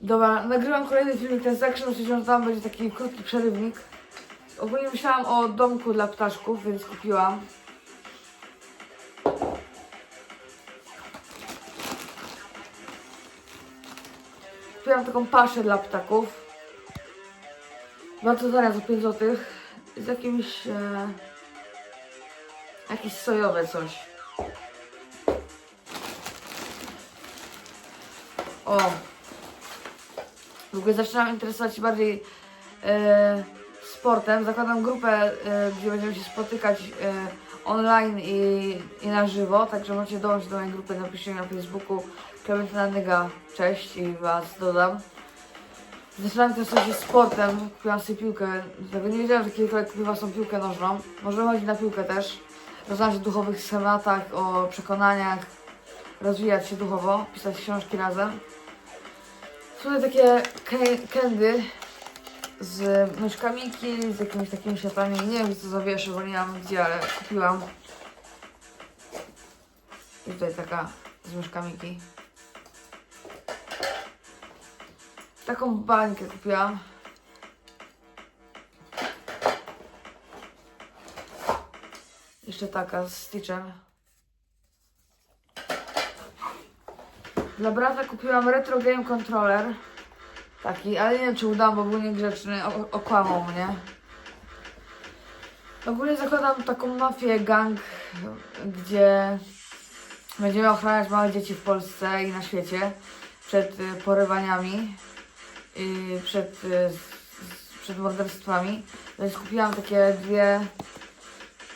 Dobra, nagrywam kolejny filmik Test Action, myślę, że tam będzie taki krótki przerywnik. Ogólnie myślałam o domku dla ptaszków, więc kupiłam. Kupiłam taką paszę dla ptaków. Bardzo tania za 5 zł. Z jakimś... E, jakieś sojowe coś. O! W ogóle zaczynam interesować się bardziej e, sportem. Zakładam grupę, e, gdzie będziemy się spotykać e, online i, i na żywo, także możecie dołączyć do mojej grupy, napiszcie na Facebooku Klementyna Nyga, cześć i Was dodam. Zaczynam interesować się sportem, kupiłam sobie piłkę, tego nie wiedziałam, że kiedykolwiek kupiłam sobie piłkę nożną. Możemy chodzić na piłkę też, rozmawiać o duchowych schematach, o przekonaniach, rozwijać się duchowo, pisać książki razem. Tutaj takie kendy z myszkami, z jakimiś takimi światłami. Nie wiem, to zawieszę, bo nie mam gdzie, ale kupiłam. I tutaj taka z myszkami. Taką bańkę kupiłam. Jeszcze taka z Stitchem. Dla brata kupiłam Retro Game Controller. Taki, ale nie wiem czy udam, bo był niegrzeczny, okłamał mnie. Ogólnie zakładam taką mafię, gang, gdzie będziemy ochraniać małe dzieci w Polsce i na świecie przed y, porywaniami przed, z- przed morderstwami. Więc kupiłam takie dwie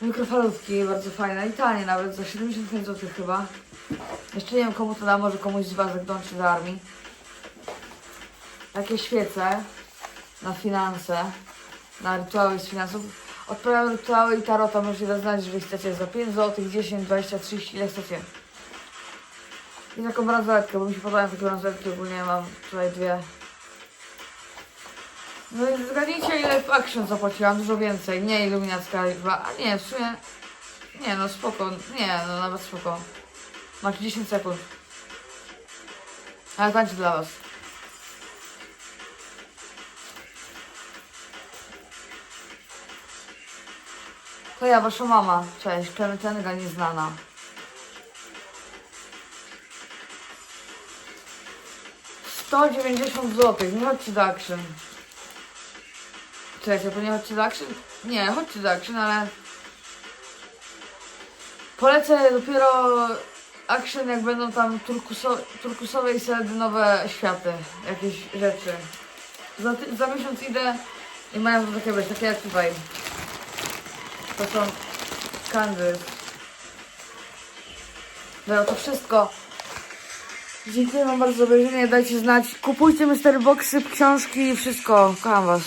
mikrofalówki, bardzo fajne i tanie nawet, za 75 zł chyba. Jeszcze nie wiem komu to da, może komuś z Was jak dołączy do armii. Takie świece na finanse, na rytuały z finansów. Odprawiam rytuały i tarota możecie zaznać, jeżeli chcecie za 5 zł, 10, 20, 30, ile chcecie. I taką bransoletkę, bo mi się podobają takie bransoletki, ogólnie mam tutaj dwie. No i zgadnijcie ile w Action zapłaciłam, dużo więcej, nie iluminacka chyba, a nie, w sumie, nie no spoko, nie no nawet spoko. Macie 10 sekund. Ale tańczę dla was. To ja, wasza mama. Cześć, Klementyna nieznana. Sto dziewięćdziesiąt złotych. Nie chodźcie do Action. Czekajcie, to nie chodźcie do Action? Nie, chodźcie do Action, ale... Polecę dopiero Action, jak będą tam turkuso, turkusowe i seledynowe światy. Jakieś rzeczy. Za, za miesiąc idę i mają to takie być, takie jak tutaj. To są kandy. Dobra, to wszystko. Dziękuję wam bardzo za obejrzenie. Dajcie znać. Kupujcie Mystery Boxy, książki i wszystko. Kocham was.